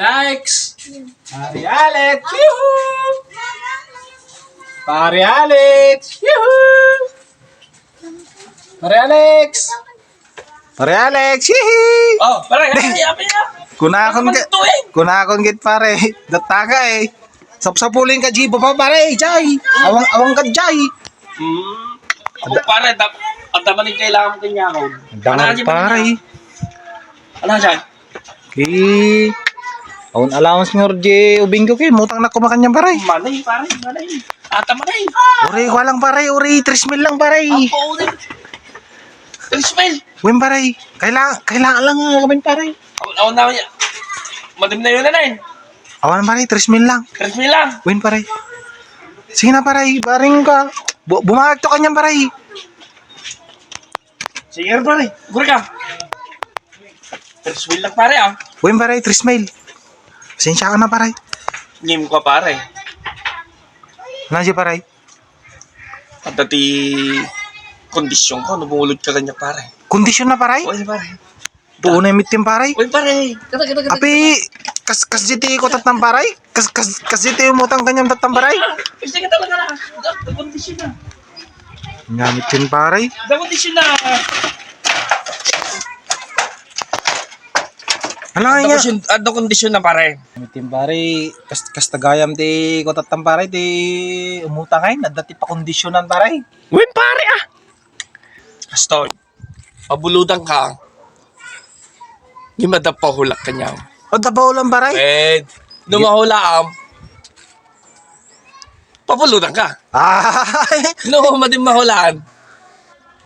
Alex! Pare Alex! Ah. Yuhu! Pare Alex! Yuhu! Pare Alex! Pare Alex! Hihi! Oh, pare! Ay, api na! Kunakon ano ka, eh? kunakon git pare. Dataga eh. Sapsapulin ka, Jibo pa pare, Jai! Ah. Awang, awang ka, Jai! Hmm. Ako pare, dapat yung kailangan mo kanya ako. Dangan pare. Ano siya? Ki Awon allowance ni Jorge Ubinggo ki mutang na kumakanyang pare. Manay, pare, manay. Ata manay. Uri ko lang pare, uri 3 mil lang pare. Ang paulit. Ismail. Win pare. Kailangan kailangan lang nga kami pare. Ako, ako na niya. Madim na yun na na Awan pare, 3 mil lang. Tres mil lang. Win pare. Sige na pare, paring ka. Bu bumagag to kanyang pare. Sige, pare. Gura ka. Tres mil lang pare ah. Win pare, 3 mil. Pasensya ka na pare. Ngim ko pare. Nandiyan pare. At dati kondisyon ko, nabulod ka kanya pare. Kondisyon na pare. Uy, pare. Buo na yung mitim pare. Uy, pare. Kata, kata, kata. Api, kas kas jiti ko tatang paray? Kas kas kas jiti mo tang kanyang tatang paray? Gusto ka talaga na. Da kondisyon na. Ngamit yun paray. Da kondisyon na. Ano nga kondisyon, ada kondisyon na pare. Ngamit yun paray. Kas kas tagayam ti ko tatang paray ti umutang ay nadati pa kondisyonan paray. Win pare ah. Aston. Pabuludan ka. Di madapahulak ka niya. O dabaw lang paray? Eh, Pabuludan ka. Ay, No, madim mahulaan.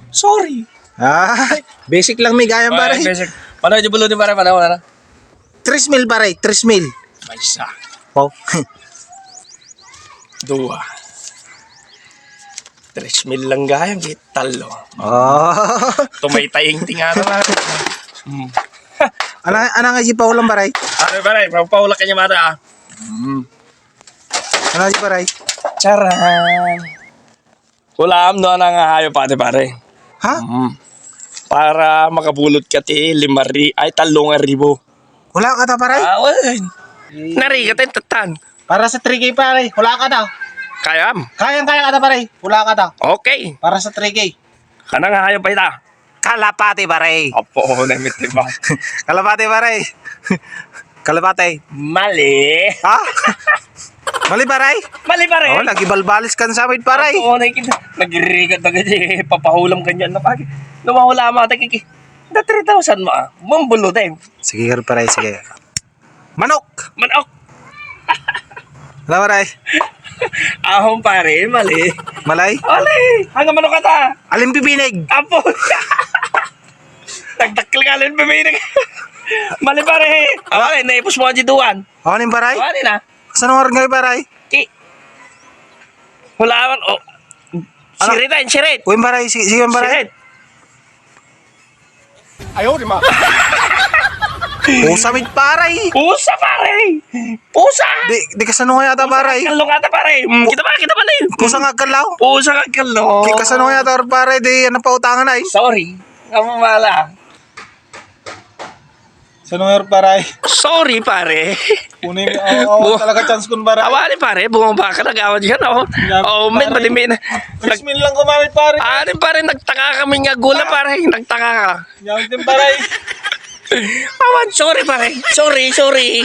Sorry. ay, basic lang may gayam paray. basic. Paano yung buludin pare? Paano na? 3 mil paray, 3 mil. May isa. Oh. Dua. Tres mil lang gayang talo. oh. Tumaytaying tingara na. Hmm. Ano ano nga jipa ulam paray? Ano pare, papaulak ka niya mata ah. Ano jipa paray? Charan! Ulam no na nga hayo pare pare. Ha? Mm. Para makabulot ka ti limari ay talong ribo. Wala ka ta paray? Ah, well. Nari ka tatan. Para sa 3K paray, wala ka daw. Kayam. Kayang kaya ka ta paray, wala ka daw. Okay. Para sa 3K. Kana nga hayo pa ita. Kalapati paray. Opo, namit ba? Kalapati paray. Kalapati. Mali. Ha? Mali paray? Mali pare. Oh, lagi balbalis kan sa amin paray. Oo, nakikita. Nagirigat na ganyan. Papahulam ganyan na pagi. Lumahula mo. Takiki. Na 3,000 mo ah. Mambulo din. Sige, girl paray, sige. Manok! Manok. Wala paray. Ahong pare. Mali. Malay? Mali. Hanggang manok ka ta. Alim pipinig. Apo. Nagdakil ka lang biminig. Mali pare. Mali. Naipos mo ang jiduan. Ano yung paray? Mali na. Saan ang ngay paray? Ki. Hulaman. Oh. Siritan. Sirit. Uy, paray, sige, sige paray. Sirit. Pusamid paray. Pusa pare. Pusa. Di, di kasano nga yata paray. Kalong ata pare. Mm, kita pa, kita pa na yun. Pusa nga kalaw. Pusa ka kalong. Di kasano nga yata paray, di ano pa utangan ay. Sorry. Kamamala. Sano nga paray? Sorry pare. Kunin mo, oh, talaga chance kun paray. Awali pare, bumaba ka nag-awad yan ako. Oh, men, pare. malimin. Nag, lang kumamit paray. ano pare, nagtaka kami nga gula pare. Nagtaka ka. Yawin din paray. Awan, sorry pare. Sorry, sorry.